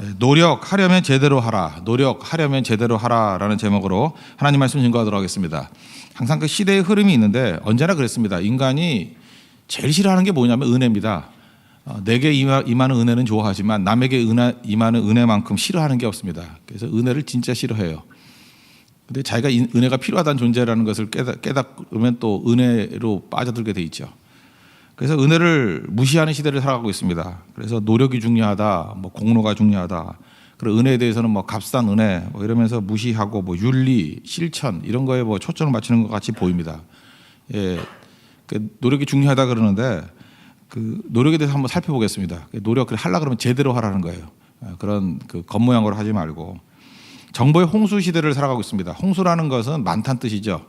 예, 노력하려면 제대로 하라. 노력하려면 제대로 하라라는 제목으로 하나님 말씀 증거하도록 하겠습니다. 항상 그 시대의 흐름이 있는데 언제나 그랬습니다. 인간이 제일 싫어하는 게 뭐냐면 은혜입니다. 어, 내게 임하, 임하는 은혜는 좋아하지만 남에게 임하는 은혜만큼 싫어하는 게 없습니다. 그래서 은혜를 진짜 싫어해요. 근데 자기가 인- 은혜가 필요하다는 존재라는 것을 깨닫, 깨닫으면 또 은혜로 빠져들게 돼 있죠. 그래서 은혜를 무시하는 시대를 살아가고 있습니다. 그래서 노력이 중요하다, 뭐 공로가 중요하다. 그리고 은혜에 대해서는 뭐 값싼 은혜 뭐 이러면서 무시하고 뭐 윤리, 실천 이런 거에 뭐 초점을 맞추는 것 같이 보입니다. 예, 그 노력이 중요하다 그러는데 그 노력에 대해서 한번 살펴보겠습니다. 그 노력을 하려 그러면 제대로 하라는 거예요. 예, 그런 그 겉모양으로 하지 말고 정보의 홍수 시대를 살아가고 있습니다. 홍수라는 것은 많다는 뜻이죠.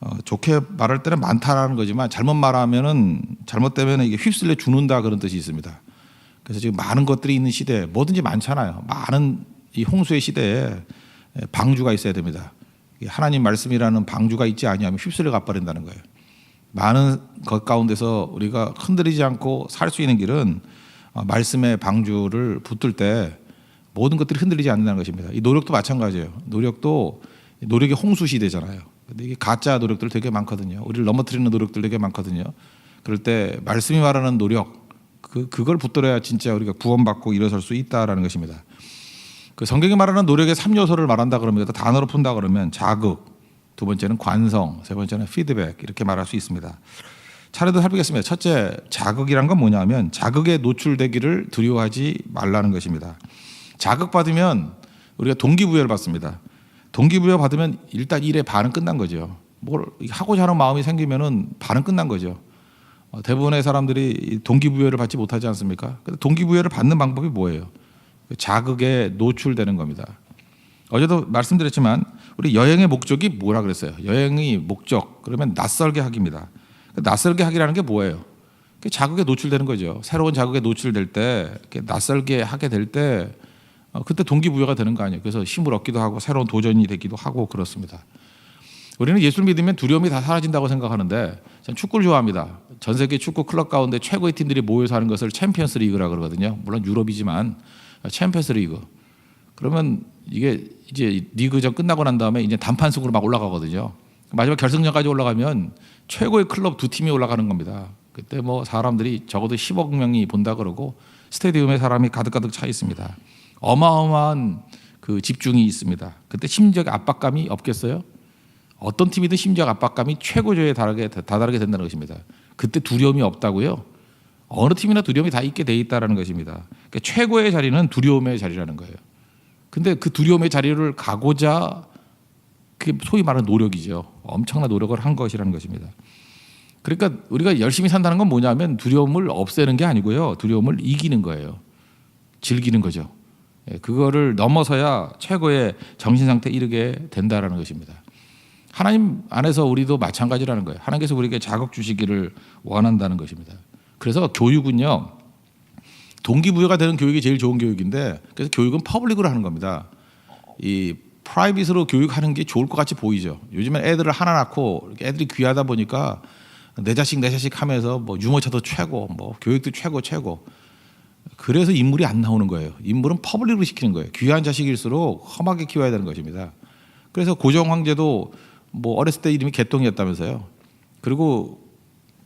어, 좋게 말할 때는 많다라는 거지만 잘못 말하면은 잘못되면 이게 휩쓸려 죽는다 그런 뜻이 있습니다. 그래서 지금 많은 것들이 있는 시대에 뭐든지 많잖아요. 많은 이 홍수의 시대에 방주가 있어야 됩니다. 이 하나님 말씀이라는 방주가 있지 아니하면 휩쓸려 가버린다는 거예요. 많은 것 가운데서 우리가 흔들리지 않고 살 수 있는 길은 어, 말씀의 방주를 붙들 때 모든 것들이 흔들리지 않는다는 것입니다. 이 노력도 마찬가지예요. 노력도 노력의 홍수 시대잖아요. 근데 이게 가짜 노력들 되게 많거든요. 우리를 넘어뜨리는 노력들 되게 많거든요. 그럴 때 말씀이 말하는 노력 그 그걸 붙들어야 진짜 우리가 구원받고 일어설 수 있다라는 것입니다. 그 성경이 말하는 노력의 삼 요소를 말한다 그러면 단어로 푼다 그러면 자극, 두 번째는 관성, 세 번째는 피드백 이렇게 말할 수 있습니다. 차례도 살피겠습니다. 첫째, 자극이란 건 뭐냐면 자극에 노출되기를 두려워하지 말라는 것입니다. 자극 받으면 우리가 동기부여를 받습니다. 동기부여 받으면 일단 일의 반은 끝난 거죠. 뭘 하고자 하는 마음이 생기면은 반은 끝난 거죠. 어, 대부분의 사람들이 이 동기부여를 받지 못하지 않습니까? 근데 동기부여를 받는 방법이 뭐예요? 자극에 노출되는 겁니다. 어제도 말씀드렸지만 우리 여행의 목적이 뭐라 그랬어요? 여행의 목적 그러면 낯설게 하기입니다. 낯설게 하기라는 게 뭐예요? 그 자극에 노출되는 거죠. 새로운 자극에 노출될 때 낯설게 하게 될때 어, 그때 동기부여가 되는 거 아니에요. 그래서 힘을 얻기도 하고 새로운 도전이 되기도 하고 그렇습니다. 우리는 예수를 믿으면 두려움이 다 사라진다고 생각하는데 전 축구를 좋아합니다. 전 세계 축구 클럽 가운데 최고의 팀들이 모여서 하는 것을 챔피언스 리그라 그러거든요. 물론 유럽이지만 챔피언스 리그. 그러면 이게 이제 리그전 끝나고 난 다음에 이제 단판승으로 막 올라가거든요. 마지막 결승전까지 올라가면 최고의 클럽 두 팀이 올라가는 겁니다. 그때 뭐 사람들이 적어도 10억 명이 본다 그러고 스테디움에 사람이 가득가득 차 있습니다. 어마어마한 그 집중이 있습니다. 그때 심적 압박감이 없겠어요? 어떤 팀이든 심적 압박감이 최고조에 달하게 다다르게 된다는 것입니다. 그때 두려움이 없다고요? 어느 팀이나 두려움이 다 있게 돼 있다라는 것입니다. 그러니까 최고의 자리는 두려움의 자리라는 거예요. 근데 그 두려움의 자리를 가고자 그 소위 말하는 노력이죠. 엄청난 노력을 한 것이라는 것입니다. 그러니까 우리가 열심히 산다는 건 뭐냐면 두려움을 없애는 게 아니고요. 두려움을 이기는 거예요. 즐기는 거죠. 예, 그거를 넘어서야 최고의 정신 상태에 이르게 된다라는 것입니다. 하나님 안에서 우리도 마찬가지라는 거예요. 하나님께서 우리에게 자극 주시기를 원한다는 것입니다. 그래서 교육은요. 동기부여가 되는 교육이 제일 좋은 교육인데 그래서 교육은 퍼블릭으로 하는 겁니다. 이 프라이빗으로 교육하는 게 좋을 것 같이 보이죠. 요즘엔 애들을 하나 낳고 애들이 귀하다 보니까 내 자식 내 자식 하면서 뭐 유모차도 최고, 뭐 교육도 최고 최고. 그래서 인물이 안 나오는 거예요. 인물은 퍼블릭으로 시키는 거예요. 귀한 자식일수록 험하게 키워야 되는 것입니다. 그래서 고종 황제도 뭐 어렸을 때 이름이 개똥이었다면서요. 그리고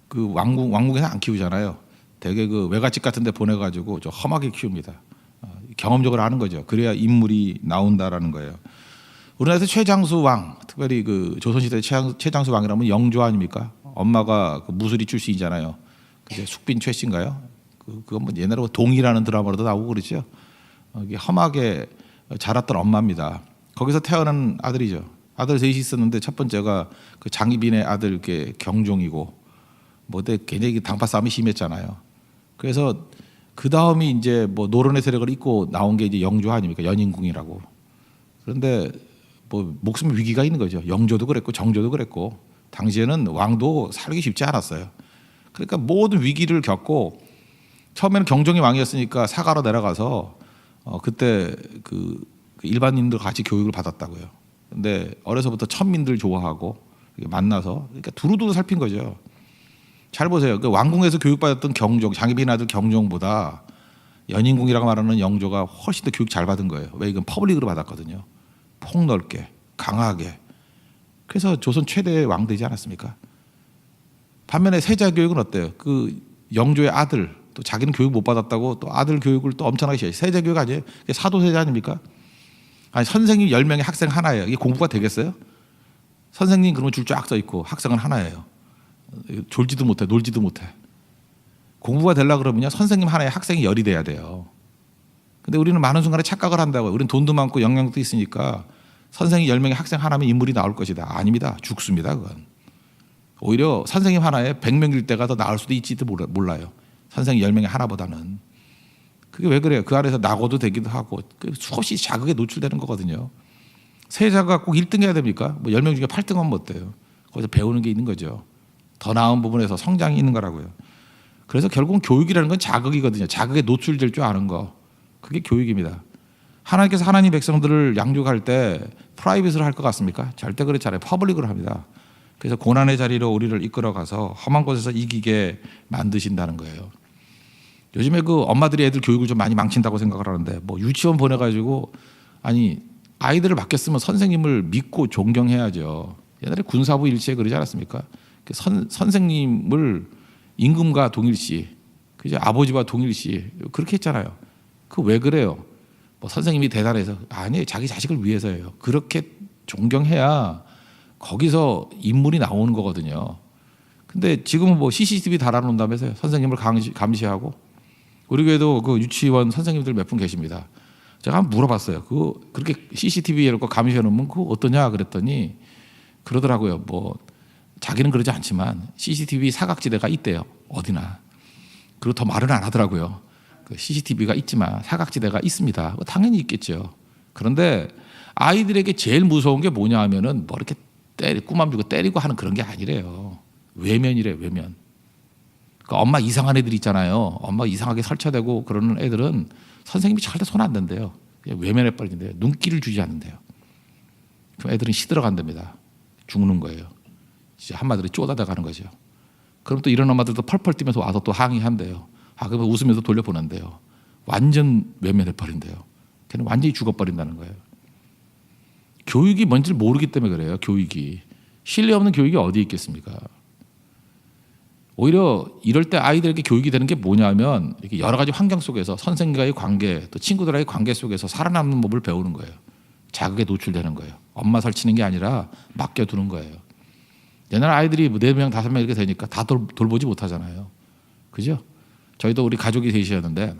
그 왕궁 왕궁에서 안 키우잖아요. 되게 그 외갓집 같은 데 보내 가지고 저 험하게 키웁니다. 어, 경험적으로 하는 거죠. 그래야 인물이 나온다라는 거예요. 우리나라에서 최장수 왕, 특별히 그 조선시대 최장, 최장수 왕이라면 영조 아닙니까? 엄마가 그 무술이 출신이잖아요. 그게 숙빈 최씨인가요? 그 그건 뭐 옛날에 뭐 동이라는 드라마로도 나오고 그러죠. 어, 이게 험하게 자랐던 엄마입니다. 거기서 태어난 아들이죠. 아들 셋이 있었는데 첫 번째가 그 장희빈의 아들 이렇게 경종이고 뭐때 굉장히 당파 싸움이 심했잖아요. 그래서 그 다음이 이제 뭐 노론의 세력을 잇고 나온 게 이제 영조 아닙니까? 연인궁이라고. 그런데 뭐 목숨 위기가 있는 거죠. 영조도 그랬고 정조도 그랬고 당시에는 왕도 살기 쉽지 않았어요. 그러니까 모든 위기를 겪고 처음에는 경종이 왕이었으니까 사가로 내려가서 어 그때 그, 그 일반인들 같이 교육을 받았다고요. 근데 어려서부터 천민들 좋아하고 만나서 그러니까 두루두루 살핀 거죠. 잘 보세요. 그 왕궁에서 교육받았던 경종, 장희빈 아들 경종보다 연인궁이라고 말하는 영조가 훨씬 더 교육 잘 받은 거예요. 왜 이건 퍼블릭으로 받았거든요. 폭넓게 강하게. 그래서 조선 최대의 왕 되지 않았습니까? 반면에 세자 교육은 어때요? 그 영조의 아들 또 자기는 교육 못 받았다고 또 아들 교육을 또 엄청나게 시켜요. 세자 교육 아니에요? 사도세자 아닙니까? 아니 선생님 10명의 학생 하나예요. 이게 공부가 되겠어요? 선생님 그러면 줄 쫙 써 있고 학생은 하나예요. 졸지도 못해, 놀지도 못해. 공부가 되려 그러면요 선생님 하나에 학생이 열이 돼야 돼요. 근데 우리는 많은 순간에 착각을 한다고요. 우리는 돈도 많고 영향도 있으니까 선생님 10명의 학생 하나면 인물이 나올 것이다. 아닙니다. 죽습니다. 그건. 오히려 선생님 하나에 100명일 때가 더 나을 수도 있지도 몰라- 몰라요. 선생님 10명의 하나보다는. 그게 왜 그래요? 그 안에서 낙오도 되기도 하고 그 수없이 자극에 노출되는 거거든요. 세자가 꼭 1등 해야 됩니까? 뭐 10명 중에 8등 하면 어때요? 거기서 배우는 게 있는 거죠. 더 나은 부분에서 성장이 있는 거라고요. 그래서 결국은 교육이라는 건 자극이거든요. 자극에 노출될 줄 아는 거. 그게 교육입니다. 하나님께서 하나님 백성들을 양육할 때 프라이빗으로 할 것 같습니까? 절대 그렇지 않아요. 퍼블릭으로 합니다. 그래서 고난의 자리로 우리를 이끌어가서 험한 곳에서 이기게 만드신다는 거예요. 요즘에 그 엄마들이 애들 교육을 좀 많이 망친다고 생각을 하는데 뭐 유치원 보내가지고 아니 아이들을 맡겼으면 선생님을 믿고 존경해야죠. 옛날에 군사부 일시에 그러지 않았습니까? 그 선, 선생님을 임금과 동일시, 그죠? 아버지와 동일시 그렇게 했잖아요. 그 왜 그래요? 뭐 선생님이 대단해서 아니 자기 자식을 위해서예요. 그렇게 존경해야 거기서 인물이 나오는 거거든요. 근데 지금은 뭐 CCTV 달아놓는다면서요. 선생님을 감시, 감시하고 우리 교회도 그 유치원 선생님들 몇 분 계십니다. 제가 한번 물어봤어요. 그 그렇게 CCTV 이런 거 감시해 놓으면 그거 어떠냐 그랬더니 그러더라고요. 뭐 자기는 그러지 않지만 CCTV 사각지대가 있대요. 어디나. 그리고 더 말은 안 하더라고요. 그 CCTV가 있지만 사각지대가 있습니다. 뭐 당연히 있겠죠. 그런데 아이들에게 제일 무서운 게 뭐냐 하면은 뭐 이렇게 때리 꾸맘 주고 때리고 하는 그런 게 아니래요. 외면이래 외면. 그 엄마 이상한 애들 있잖아요. 엄마 이상하게 설쳐대고 그러는 애들은 선생님이 절대 손 안 댄대요. 외면해 버린대요. 눈길을 주지 않는데요. 그럼 애들은 시들어간답니다. 죽는 거예요. 진짜 한마디로 쪼다다 가는 거죠. 그럼 또 이런 엄마들도 펄펄 뛰면서 와서 또 항의한대요. 아, 그러면 웃으면서 돌려보낸대요. 완전 외면해 버린대요. 걔는 완전히 죽어버린다는 거예요. 교육이 뭔지를 모르기 때문에 그래요. 교육이. 신뢰 없는 교육이 어디 있겠습니까? 오히려 이럴 때 아이들에게 교육이 되는 게 뭐냐면 이렇게 여러 가지 환경 속에서 선생님과의 관계 또 친구들과의 관계 속에서 살아남는 법을 배우는 거예요. 자극에 노출되는 거예요. 엄마 설치는 게 아니라 맡겨두는 거예요. 옛날 아이들이 뭐네명 다섯 명 이렇게 되니까 다 돌, 돌보지 못하잖아요. 그죠? 저희도 우리 가족이 셋이었는데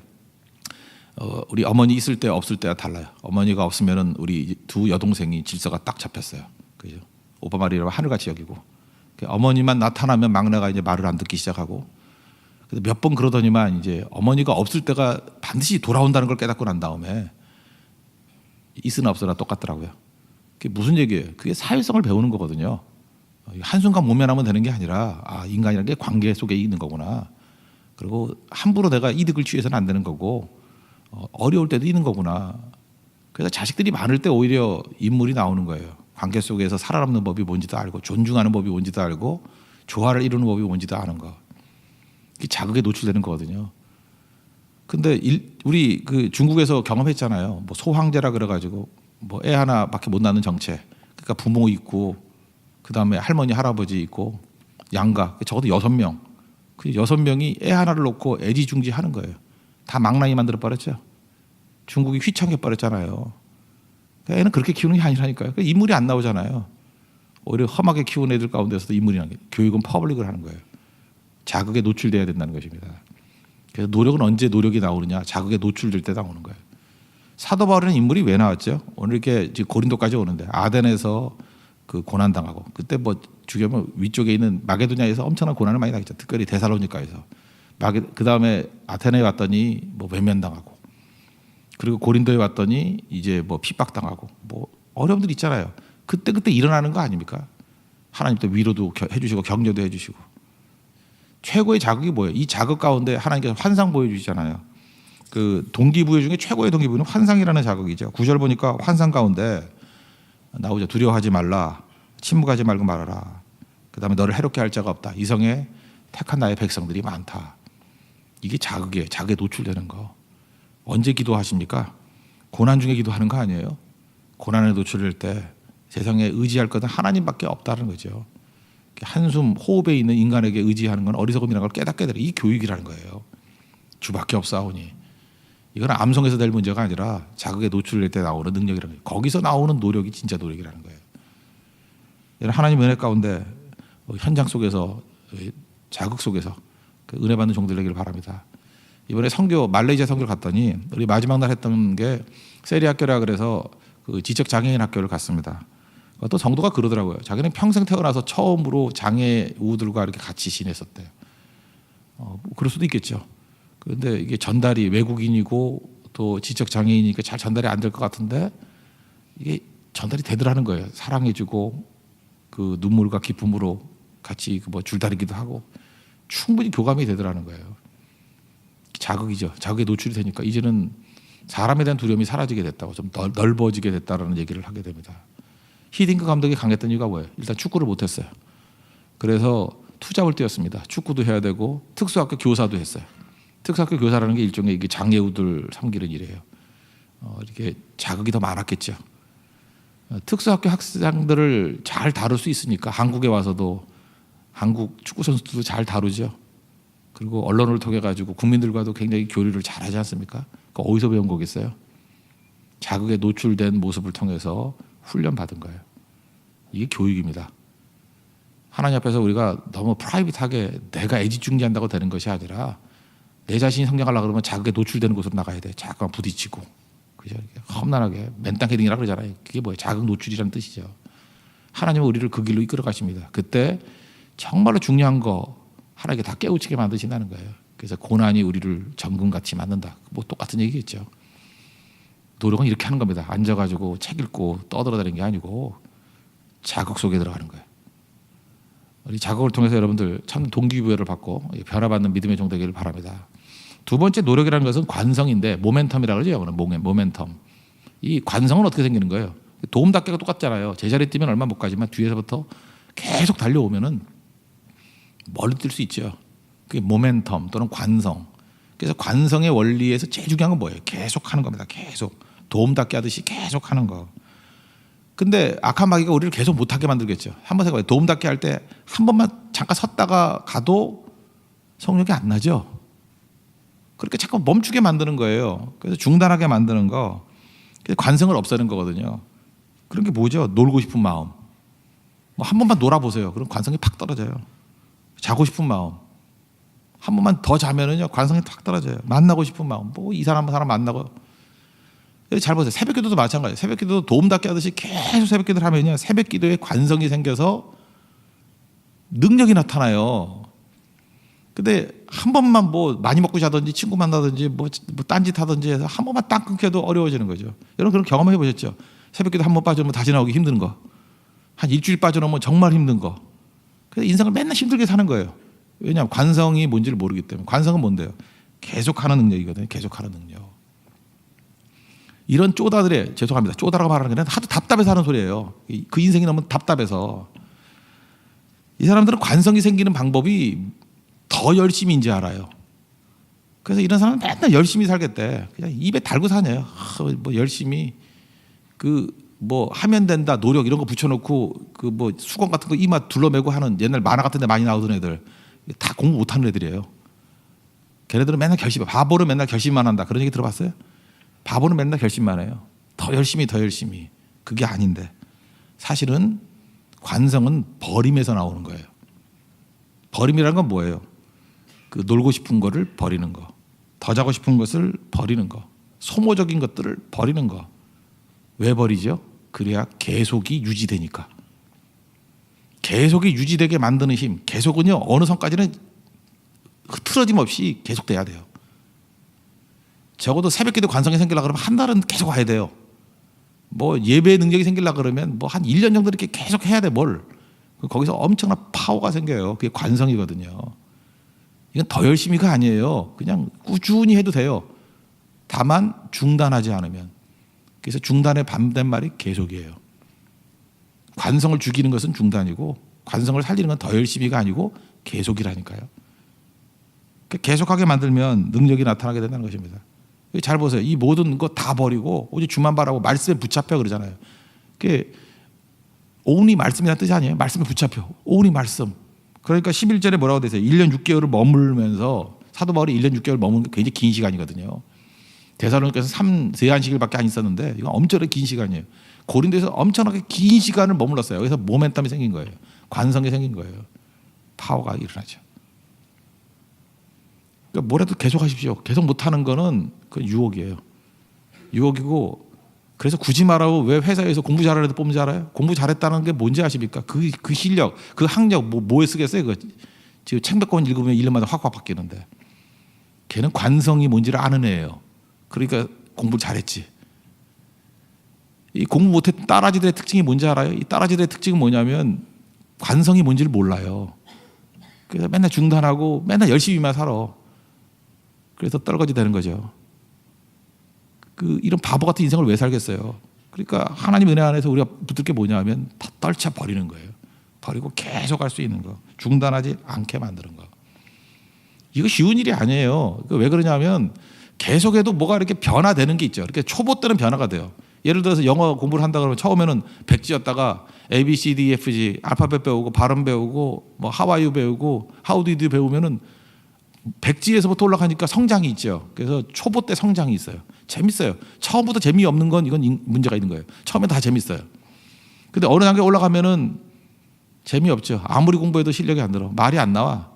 어, 우리 어머니 있을 때 없을 때가 달라요. 어머니가 없으면은 우리 두 여동생이 질서가 딱 잡혔어요. 그죠? 오빠 말이라고 하늘같이 여기고 그 어머니만 나타나면 막내가 이제 말을 안 듣기 시작하고 몇 번 그러더니만 이제 어머니가 없을 때가 반드시 돌아온다는 걸 깨닫고 난 다음에 있으나 없으나 똑같더라고요. 그게 무슨 얘기예요? 그게 사회성을 배우는 거거든요. 한순간 모면하면 되는 게 아니라 아 인간이라는 게 관계 속에 있는 거구나. 그리고 함부로 내가 이득을 취해서는 안 되는 거고 어, 어려울 때도 있는 거구나. 그래서 자식들이 많을 때 오히려 인물이 나오는 거예요. 관계 속에서 살아남는 법이 뭔지도 알고 존중하는 법이 뭔지도 알고 조화를 이루는 법이 뭔지도 아는 거. 이게 자극에 노출되는 거거든요. 근데 일, 우리 그 중국에서 경험했잖아요. 뭐 소황제라 그래가지고 뭐 애 하나밖에 못 낳는 정책. 그러니까 부모 있고 그 다음에 할머니 할아버지 있고 양가 적어도 여섯 명. 그 여섯 명이 애 하나를 놓고 애지중지 하는 거예요. 다 망나니 만들어 버렸죠. 중국이 휘청해 버렸잖아요. 그러니까 애는 그렇게 키우는 게 아니라니까요. 그러니까 인물이 안 나오잖아요. 오히려 험하게 키운 애들 가운데서도 인물이 나게 교육은 퍼블릭을 하는 거예요. 자극에 노출돼야 된다는 것입니다. 그래서 노력은 언제 노력이 나오느냐? 자극에 노출될 때 나오는 거예요. 사도 바울은 인물이 왜 나왔죠? 오늘 이렇게 고린도까지 오는데 아덴에서 그 고난 당하고 그때 뭐 죽여면 위쪽에 있는 마게도냐에서 엄청난 고난을 많이 당했죠. 특별히 데살로니카에서 마게 그 다음에 아테네에 왔더니 뭐 외면당하고 그리고 고린도에 왔더니 이제 뭐 핍박당하고 뭐 어려움들 있잖아요. 그때 그때 일어나는 거 아닙니까? 하나님 또 위로도 겨- 해주시고 격려도 해주시고 최고의 자극이 뭐예요? 이 자극 가운데 하나님께서 환상 보여주시잖아요. 그 동기부여 중에 최고의 동기부여는 환상이라는 자극이죠. 구절 보니까 환상 가운데 나오죠. 두려워하지 말라. 침묵하지 말고 말하라. 그다음에 너를 해롭게 할 자가 없다. 이성에 택한 나의 백성들이 많다. 이게 자극이에요. 자극에 노출되는 거. 언제 기도하십니까? 고난 중에 기도하는 거 아니에요? 고난에 노출될 때 세상에 의지할 것은 하나님밖에 없다는 거죠. 한숨 호흡에 있는 인간에게 의지하는 건 어리석음이라는 걸 깨닫게 되라. 이 교육이라는 거예요. 주밖에 없사오니. 이건 암송에서 될 문제가 아니라 자극에 노출될 때 나오는 능력이라는 거예요. 거기서 나오는 노력이 진짜 노력이라는 거예요. 하나님 은혜 가운데 어, 현장 속에서 어, 자극 속에서 그 은혜 받는 종들 되기를 바랍니다. 이번에 선교 말레이시아 선교를 갔더니 우리 마지막 날 했던 게 세리 학교라 그래서 그 지적 장애인 학교를 갔습니다. 또 성도가 그러더라고요. 자기는 평생 태어나서 처음으로 장애 우들과 이렇게 같이 지냈었대요. 어, 뭐 그럴 수도 있겠죠. 그런데 이게 전달이 외국인이고 또 지적 장애인이니까 잘 전달이 안 될 것 같은데 이게 전달이 되더라는 거예요. 사랑해주고 그 눈물과 기쁨으로 같이 그 뭐 줄다리기도 하고 충분히 교감이 되더라는 거예요. 자극이죠. 자극에 노출이 되니까 이제는 사람에 대한 두려움이 사라지게 됐다고 좀 넓- 넓어지게 됐다라는 얘기를 하게 됩니다. 히딩크 감독이 강했던 이유가 뭐예요? 일단 축구를 못했어요. 그래서 투잡을 뛰었습니다. 축구도 해야 되고 특수학교 교사도 했어요. 특수학교 교사라는 게 일종의 이게 장애우들 섬기는 일이에요. 어, 이렇게 자극이 더 많았겠죠. 어, 특수학교 학생들을 잘 다룰 수 있으니까 한국에 와서도 한국 축구 선수들도 잘 다루죠. 그리고 언론을 통해 가지고 국민들과도 굉장히 교류를 잘하지 않습니까? 그 어디서 배운 거겠어요? 자극에 노출된 모습을 통해서 훈련 받은 거예요. 이게 교육입니다. 하나님 앞에서 우리가 너무 프라이빗하게 내가 애지중지한다고 되는 것이 아니라 내 자신이 성장하려고 그러면 자극에 노출되는 곳으로 나가야 돼. 잠깐 부딪히고. 그죠? 험난하게 맨땅 헤딩이라 그러잖아요. 그게 뭐예요? 자극 노출이라는 뜻이죠. 하나님은 우리를 그 길로 이끌어 가십니다. 그때 정말로 중요한 거 하나님께 다 깨우치게 만드신다는 거예요. 그래서 고난이 우리를 정금같이 만든다. 뭐 똑같은 얘기겠죠. 노력은 이렇게 하는 겁니다. 앉아가지고 책 읽고 떠들어다니는 게 아니고 자극 속에 들어가는 거예요. 우리 자극을 통해서 여러분들 참 동기부여를 받고 변화받는 믿음의 종 되기를 바랍니다. 두 번째 노력이라는 것은 관성인데 모멘텀이라고 그러죠. 모멘텀. 이 관성은 어떻게 생기는 거예요? 도움 닫기가 똑같잖아요. 제자리 뛰면 얼마 못 가지만 뒤에서부터 계속 달려오면은 멀리 뛸 수 있죠. 그게 모멘텀 또는 관성. 그래서 관성의 원리에서 제일 중요한 건 뭐예요? 계속 하는 겁니다. 계속 도움 닫기 하듯이 계속 하는 거. 근데 악한 마귀가 우리를 계속 못하게 만들겠죠. 한번 생각해 도움 닫기 할 때 한 번만 잠깐 섰다가 가도 성력이 안 나죠. 그렇게 잠깐 멈추게 만드는 거예요. 그래서 중단하게 만드는 거. 그래서 관성을 없애는 거거든요. 그런 게 뭐죠? 놀고 싶은 마음. 뭐 한 번만 놀아보세요. 그럼 관성이 팍 떨어져요. 자고 싶은 마음. 한 번만 더 자면은요 관성이 탁 떨어져요. 만나고 싶은 마음. 뭐 이 사람 사람 만나고. 잘 보세요. 새벽기도도 마찬가지예요. 새벽기도 도움닫기 하듯이 계속 새벽기도를 하면요 새벽기도에 관성이 생겨서 능력이 나타나요. 근데 한 번만 뭐 많이 먹고 자든지 친구 만나든지 뭐, 뭐 딴짓 하든지 해서 한 번만 딱 끊겨도 어려워지는 거죠. 여러분 그런 경험 해 보셨죠? 새벽기도 한 번 빠져면 다시 나오기 힘든 거. 한 일주일 빠져나오면 정말 힘든 거. 그래서 인생을 맨날 힘들게 사는 거예요. 왜냐하면 관성이 뭔지를 모르기 때문에. 관성은 뭔데요? 계속하는 능력이거든요. 계속하는 능력. 이런 쪼다들의 죄송합니다. 쪼다라고 말하는 게 하도 답답해서 하는 소리예요. 그 인생이 너무 답답해서 이 사람들은 관성이 생기는 방법이 더 열심히 인지 알아요. 그래서 이런 사람은 맨날 열심히 살겠대. 그냥 입에 달고 사네요. 아, 뭐 열심히 그 뭐 하면 된다 노력 이런 거 붙여놓고 그 뭐 수건 같은 거 이마 둘러매고 하는 옛날 만화 같은 데 많이 나오던 애들 다 공부 못하는 애들이에요. 걔네들은 맨날 결심, 바보는 맨날 결심만 한다. 그런 얘기 들어봤어요? 바보는 맨날 결심만 해요. 더 열심히 더 열심히. 그게 아닌데 사실은 관성은 버림에서 나오는 거예요. 버림이라는 건 뭐예요? 그 놀고 싶은 거를 버리는 거, 더 자고 싶은 것을 버리는 거, 소모적인 것들을 버리는 거. 왜 버리죠? 그래야 계속이 유지되니까. 계속이 유지되게 만드는 힘, 계속은요 어느 선까지는 흐트러짐 없이 계속돼야 돼요. 적어도 새벽 기도 관성이 생기려 그러면 한 달은 계속 와야 돼요. 뭐 예배 능력이 생기려 그러면 뭐 한 1년 정도 이렇게 계속 해야 돼 뭘. 거기서 엄청난 파워가 생겨요. 그게 관성이거든요. 이건 더 열심히가 아니에요. 그냥 꾸준히 해도 돼요. 다만 중단하지 않으면. 그래서 중단의 반대말이 계속이에요. 관성을 죽이는 것은 중단이고 관성을 살리는 건 더 열심히가 아니고 계속이라니까요. 그러니까 계속하게 만들면 능력이 나타나게 된다는 것입니다. 잘 보세요. 이 모든 거 다 버리고 오직 주만 바라고 말씀에 붙잡혀 그러잖아요. 오은이 말씀이라는 뜻이 아니에요. 말씀에 붙잡혀. 오은이 말씀. 그러니까 11절에 뭐라고 되세요? 1년 6개월을 머물면서 사도 바울이 1년 6개월 머무는 게 굉장히 긴 시간이거든요. 대사로니께서 3, 세안식일밖에 안 있었는데 이건 엄청나게 긴 시간이에요. 고린도에서 엄청나게 긴 시간을 머물렀어요. 여기서 모멘텀이 생긴 거예요. 관성이 생긴 거예요. 파워가 일어나죠. 그러니까 뭐라도 계속 하십시오. 계속 못하는 거는 그 유혹이에요. 유혹이고 그래서 굳이 말하고 왜 회사에서 공부 잘하는 애들 뽑는지 알아요? 공부 잘했다는 게 뭔지 아십니까? 그, 그 실력, 그 학력 뭐, 뭐에 쓰겠어요? 그 지금 책 몇 권 읽으면 1년마다 확확 바뀌는데 걔는 관성이 뭔지를 아는 애예요. 그러니까 공부 잘했지. 이 공부 못했던 따라지들의 특징이 뭔지 알아요? 이 따라지들의 특징은 뭐냐면 관성이 뭔지를 몰라요. 그래서 맨날 중단하고 맨날 열심히만 살아. 그래서 떨거지 되는 거죠. 그 이런 바보 같은 인생을 왜 살겠어요? 그러니까 하나님 은혜 안에서 우리가 붙을 게 뭐냐면 다 떨쳐 버리는 거예요. 버리고 계속 할 수 있는 거, 중단하지 않게 만드는 거. 이거 쉬운 일이 아니에요. 그왜 그러냐면 계속해도 뭐가 이렇게 변화되는 게 있죠. 이렇게 초보 때는 변화가 돼요. 예를 들어서 영어 공부를 한다 그러면 처음에는 백지였다가 A, B, C, D, F, G 알파벳 배우고 발음 배우고 뭐 하와이유 배우고 하우디드 배우면은 백지에서부터 올라가니까 성장이 있죠. 그래서 초보 때 성장이 있어요. 재밌어요. 처음부터 재미없는 건 이건 인- 문제가 있는 거예요. 처음에 다 재밌어요. 근데 어느 단계 올라가면은 재미없죠. 아무리 공부해도 실력이 안 들어. 말이 안 나와.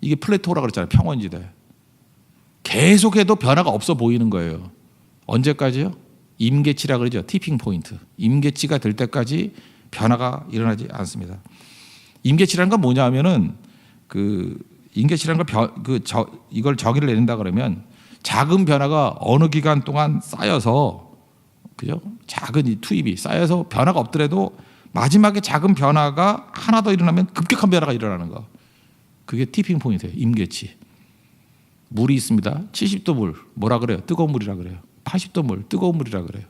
이게 플레토라 그랬잖아요. 평원지대. 계속해도 변화가 없어 보이는 거예요. 언제까지요? 임계치라 그러죠. 티핑 포인트. 임계치가 될 때까지 변화가 일어나지 않습니다. 임계치라는 건 뭐냐면은 그 임계치라는 걸그저 이걸 정의를 내린다 그러면 작은 변화가 어느 기간 동안 쌓여서 그죠? 작은 이 투입이 쌓여서 변화가 없더라도 마지막에 작은 변화가 하나 더 일어나면 급격한 변화가 일어나는 거. 그게 티핑 포인트예요. 임계치. 물이 있습니다. 70도 물 뭐라 그래요? 뜨거운 물이라 그래요. 80도 물 뜨거운 물이라 그래요.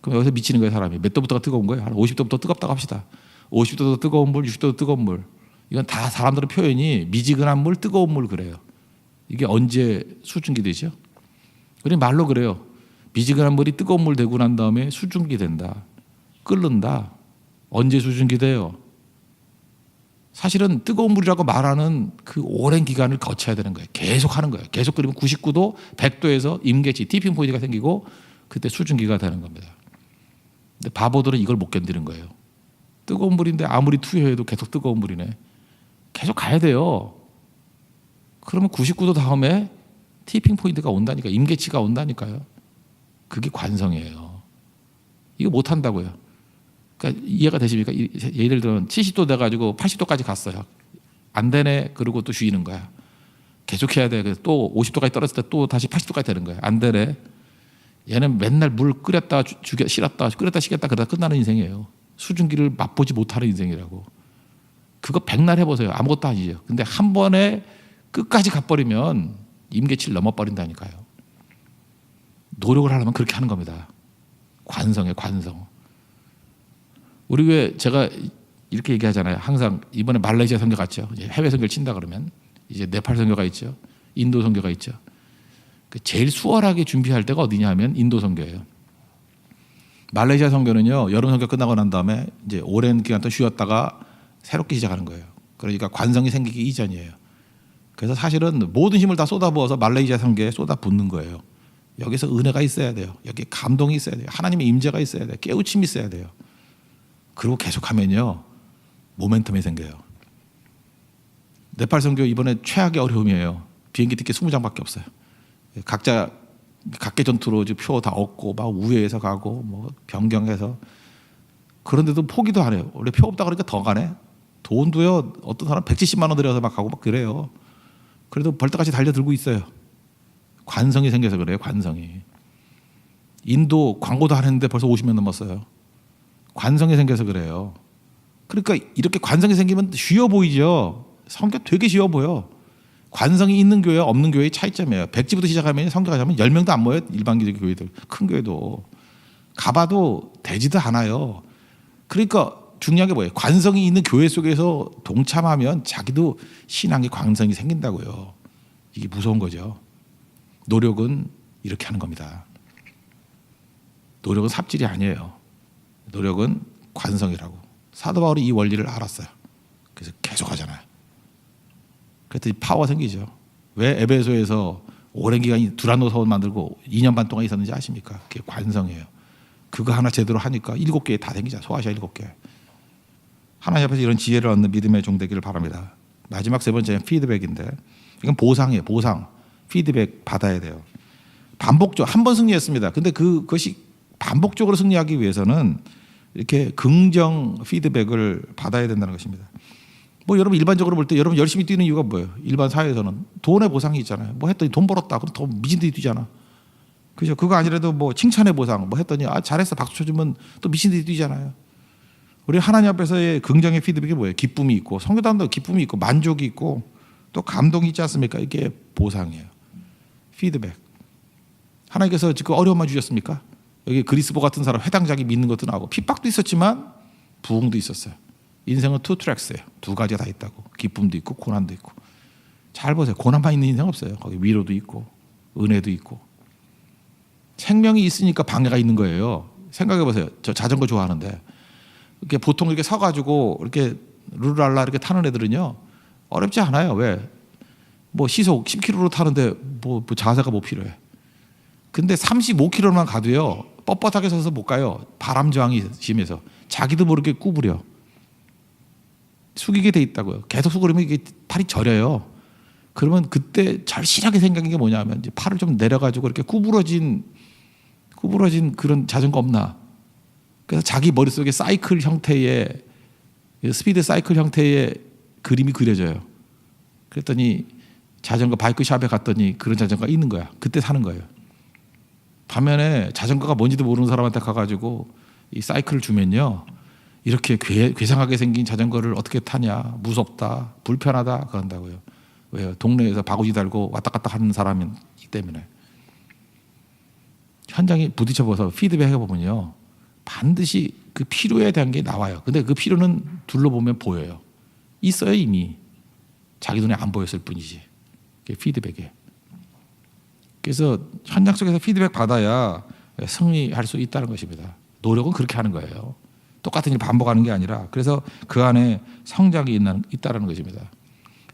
그럼 여기서 미치는 거예요, 사람이. 몇 도부터가 뜨거운 거예요? 한 50도부터 뜨겁다고 합시다. 50도도 뜨거운 물, 60도도 뜨거운 물. 이건 다 사람들의 표현이 미지근한 물, 뜨거운 물 그래요. 이게 언제 수증기 되죠? 우리 말로 그래요. 미지근한 물이 뜨거운 물 되고 난 다음에 수증기 된다. 끓는다. 언제 수증기 돼요? 사실은 뜨거운 물이라고 말하는 그 오랜 기간을 거쳐야 되는 거예요. 계속 하는 거예요. 계속 끓이면 99도, 100도에서 임계치, 티핑 포인트가 생기고 그때 수증기가 되는 겁니다. 근데 바보들은 이걸 못 견디는 거예요. 뜨거운 물인데 아무리 투여해도 계속 뜨거운 물이네. 계속 가야 돼요. 그러면 99도 다음에 티핑 포인트가 온다니까 임계치가 온다니까요. 그게 관성이에요. 이거 못 한다고요. 그러니까 이해가 되십니까? 이- 예를 들면 70도 돼 가지고 80도까지 갔어요. 안 되네. 그러고 또 쉬는 거야. 계속 해야 돼. 그래서 또 50도까지 떨어졌을 때또 다시 80도까지 되는 거야. 안 되네. 얘는 맨날 물 끓였다 주- 죽여 실었다 끓였다 식혔다 그러다 끝나는 인생이에요. 수증기를 맛보지 못하는 인생이라고. 그거 백날 해보세요. 아무것도 아니죠. 근데 한 번에 끝까지 가버리면 임계치를 넘어버린다니까요. 노력을 하려면 그렇게 하는 겁니다. 관성의 관성. 우리 왜 제가 이렇게 얘기하잖아요. 항상 이번에 말레이시아 선교 갔죠. 해외 선교를 친다 그러면 이제 네팔 선교가 있죠. 인도 선교가 있죠. 그 제일 수월하게 준비할 때가 어디냐 하면 인도 선교예요. 말레이시아 선교는요 여름 선교 끝나고 난 다음에 이제 오랜 기간 동안 쉬었다가 새롭게 시작하는 거예요. 그러니까 관성이 생기기 이전이에요. 그래서 사실은 모든 힘을 다 쏟아부어서 말레이시아 선교에 쏟아붓는 거예요. 여기서 은혜가 있어야 돼요. 여기 감동이 있어야 돼요. 하나님의 임재가 있어야 돼요. 깨우침이 있어야 돼요. 그리고 계속하면요 모멘텀이 생겨요. 네팔 선교 이번에 최악의 어려움이에요. 비행기 티켓 20장밖에 없어요. 각자 각계 전투로 표 다 얻고 막 우회해서 가고 뭐 변경해서 그런데도 포기도 안 해요. 원래 표 없다 그러니까 더 가네. 돈도요 어떤 사람 170만 원 들여서 막 가고 막 그래요. 그래도 벌떡같이 달려들고 있어요. 관성이 생겨서 그래요. 관성이. 인도 광고도 안 했는데 벌써 50년 넘었어요. 관성이 생겨서 그래요. 그러니까 이렇게 관성이 생기면 쉬워 보이죠. 성격 되게 쉬워 보여. 관성이 있는 교회 없는 교회의 차이점이에요. 백지부터 시작하면 성교가 하면 10명도 안 모여요. 일반적인 교회들. 큰 교회도. 가봐도 되지도 않아요. 그러니까 중요한 게 뭐예요? 관성이 있는 교회 속에서 동참하면 자기도 신앙의 관성이 생긴다고요. 이게 무서운 거죠. 노력은 이렇게 하는 겁니다. 노력은 삽질이 아니에요. 노력은 관성이라고. 사도 바울이 이 원리를 알았어요. 그래서 계속 하잖아요. 그랬더니 파워 생기죠. 왜 에베소에서 오랜 기간 두란노 서원 만들고 2년 반 동안 있었는지 아십니까? 그게 관성이에요. 그거 하나 제대로 하니까 일곱 개다 생기자. 소아시아 일곱 개. 하나님 앞에서 이런 지혜를 얻는 믿음의 종 되기를 바랍니다. 마지막 세 번째는 피드백인데 이건 보상이에요. 보상. 피드백 받아야 돼요. 반복적 한 번 승리했습니다. 근데 그- 그것이 반복적으로 승리하기 위해서는 이렇게 긍정 피드백을 받아야 된다는 것입니다. 뭐 여러분 일반적으로 볼 때 여러분 열심히 뛰는 이유가 뭐예요? 일반 사회에서는 돈의 보상이 있잖아요. 뭐 했더니 돈 벌었다. 그럼 더 미친 듯이 뛰잖아. 그죠? 그거 아니라도 뭐 칭찬의 보상 뭐 했더니 아 잘했어 박수 쳐주면 또 미친 듯이 뛰잖아요. 우리 하나님 앞에서의 긍정의 피드백이 뭐예요? 기쁨이 있고 성교단도 기쁨이 있고 만족이 있고 또 감동이 있지 않습니까? 이게 보상이에요. 피드백. 하나님께서 지금 어려움만 주셨습니까? 여기 그리스보 같은 사람 회당장이 믿는 것도 나오고 핍박도 있었지만 부흥도 있었어요. 인생은 투 트랙스예요. 두 가지가 다 있다고. 기쁨도 있고 고난도 있고. 잘 보세요. 고난만 있는 인생 없어요. 거기 위로도 있고 은혜도 있고. 생명이 있으니까 방해가 있는 거예요. 생각해 보세요. 저 자전거 좋아하는데 이렇게 보통 이렇게 서 가지고 이렇게 룰랄라 이렇게 타는 애들은요 어렵지 않아요. 왜? 뭐 시속 10km로 타는데 뭐, 뭐 자세가 뭐 필요해. 근데 35km만 가도요 뻣뻣하게 서서 못 가요. 바람 저항이 심해서 자기도 모르게 구부려. 숙이게 돼 있다고요. 계속 숙으면 이게 팔이 저려요. 그러면 그때 절실하게 생각한 게 뭐냐면 이제 팔을 좀 내려가지고 이렇게 구부러진 구부러진 그런 자전거 없나. 그래서 자기 머릿속에 사이클 형태의 스피드 사이클 형태의 그림이 그려져요. 그랬더니 자전거 바이크 샵에 갔더니 그런 자전거가 있는 거야. 그때 사는 거예요. 반면에 자전거가 뭔지도 모르는 사람한테 가가지고 이 사이클을 주면요. 이렇게 괴, 괴상하게 생긴 자전거를 어떻게 타냐. 무섭다. 불편하다. 그런다고요. 왜요? 동네에서 바구니 달고 왔다 갔다 하는 사람이기 때문에. 현장에 부딪혀봐서 피드백 해보면요. 반드시 그 필요에 대한 게 나와요. 근데 그 필요는 둘러보면 보여요. 있어요, 이미. 자기 눈에 안 보였을 뿐이지. 그게 피드백이에요. 그래서 현장 속에서 피드백 받아야 승리할 수 있다는 것입니다. 노력은 그렇게 하는 거예요. 똑같은 일 반복하는 게 아니라 그래서 그 안에 성장이 있다는 것입니다.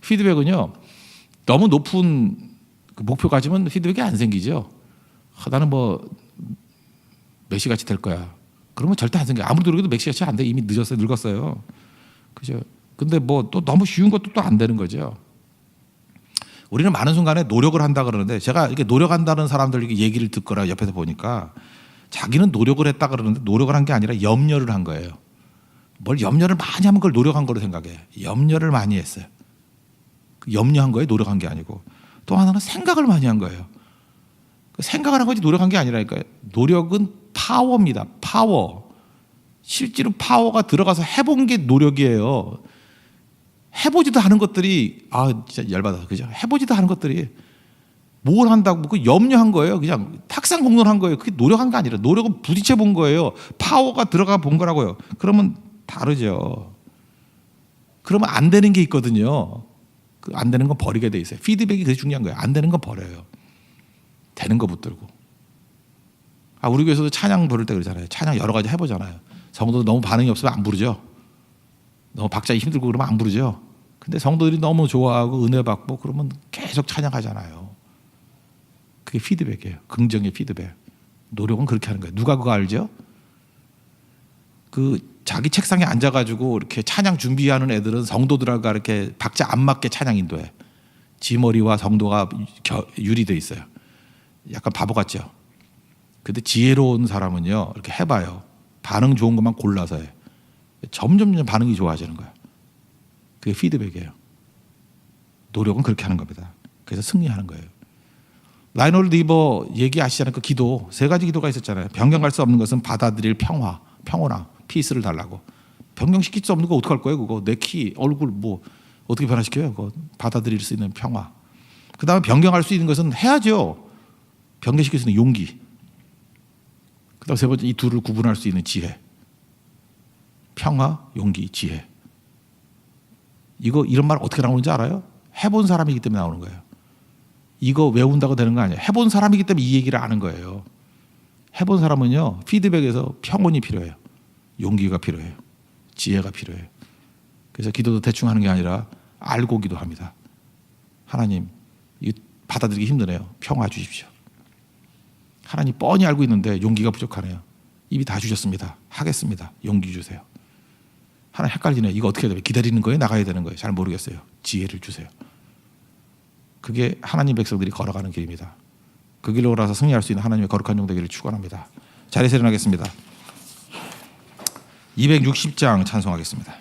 피드백은요 너무 높은 그 목표 가지면 피드백이 안 생기죠. 아, 나는 뭐 메시 같이 될 거야. 그러면 절대 안 생겨. 아무리 노력해도 메시 같이 안 돼. 이미 늦었어요. 늙었어요. 그죠? 근데 뭐 또 너무 쉬운 것도 또 안 되는 거죠. 우리는 많은 순간에 노력을 한다 그러는데 제가 이렇게 노력한다는 사람들 이렇게 얘기를 듣거나 옆에서 보니까 자기는 노력을 했다 그러는데 노력을 한 게 아니라 염려를 한 거예요. 뭘 염려를 많이 하면 그걸 노력한 거로 생각해. 염려를 많이 했어요. 그 염려한 거예요. 노력한 게 아니고. 또 하나는 생각을 많이 한 거예요. 그 생각을 한 거지 노력한 게 아니라니까요. 노력은 파워입니다. 파워. 실제로 파워가 들어가서 해본 게 노력이에요. 해보지도 않은 것들이 아 진짜 열받아 그죠? 해보지도 않은 것들이 뭘 한다고 그 염려한 거예요. 그냥 탁상 공론한 거예요. 그게 노력한 게 아니라 노력은 부딪혀 본 거예요. 파워가 들어가 본 거라고요. 그러면 다르죠. 그러면 안 되는 게 있거든요. 그 안 되는 건 버리게 돼 있어요. 피드백이 그게 중요한 거예요. 안 되는 건 버려요. 되는 거 붙들고. 아 우리 교회에서도 찬양 부를 때 그러잖아요. 찬양 여러 가지 해보잖아요. 성도도 너무 반응이 없으면 안 부르죠. 너무 박자기 힘들고 그러면 안 부르죠. 근데 성도들이 너무 좋아하고 은혜 받고 그러면 계속 찬양하잖아요. 그게 피드백이에요. 긍정의 피드백. 노력은 그렇게 하는 거예요. 누가 그거 알죠? 그 자기 책상에 앉아가지고 이렇게 찬양 준비하는 애들은 성도들과 이렇게 박자 안 맞게 찬양 인도해. 지머리와 성도가 겨- 유리돼 있어요. 약간 바보 같죠. 근데 지혜로운 사람은요 이렇게 해봐요. 반응 좋은 것만 골라서 해. 점점 점 반응이 좋아지는 거야. 그게 피드백이에요. 노력은 그렇게 하는 겁니다. 그래서 승리하는 거예요. 라이놀드 이버 얘기하시잖아요. 그 기도 세 가지 기도가 있었잖아요. 변경할 수 없는 것은 받아들일 평화, 평온함, 피스를 달라고. 변경시킬 수 없는 거 어떡할 거예요? 그거 내 키, 얼굴 뭐 어떻게 변화시켜요? 그거 받아들일 수 있는 평화. 그 다음에 변경할 수 있는 것은 해야죠. 변경시킬 수 있는 용기. 그 다음 세 번째 이 둘을 구분할 수 있는 지혜. 평화, 용기, 지혜. 이거 이런 말 어떻게 나오는지 알아요? 해본 사람이기 때문에 나오는 거예요. 이거 외운다고 되는 거 아니에요. 해본 사람이기 때문에 이 얘기를 아는 거예요. 해본 사람은요 피드백에서 평온이 필요해요. 용기가 필요해요. 지혜가 필요해요. 그래서 기도도 대충 하는 게 아니라 알고 기도합니다. 하나님, 이 받아들이기 힘드네요. 평화 주십시오. 하나님 뻔히 알고 있는데 용기가 부족하네요. 입이 다 주셨습니다. 하겠습니다. 용기 주세요. 하나 헷갈리네. 이거 어떻게 해야 돼요? 기다리는 거예요? 나가야 되는 거예요? 잘 모르겠어요. 지혜를 주세요. 그게 하나님 백성들이 걸어가는 길입니다. 그 길로 걸어서 승리할 수 있는 하나님의 거룩한 종 되기를 축원합니다. 자리에서 일어나겠습니다. 260장 찬송하겠습니다.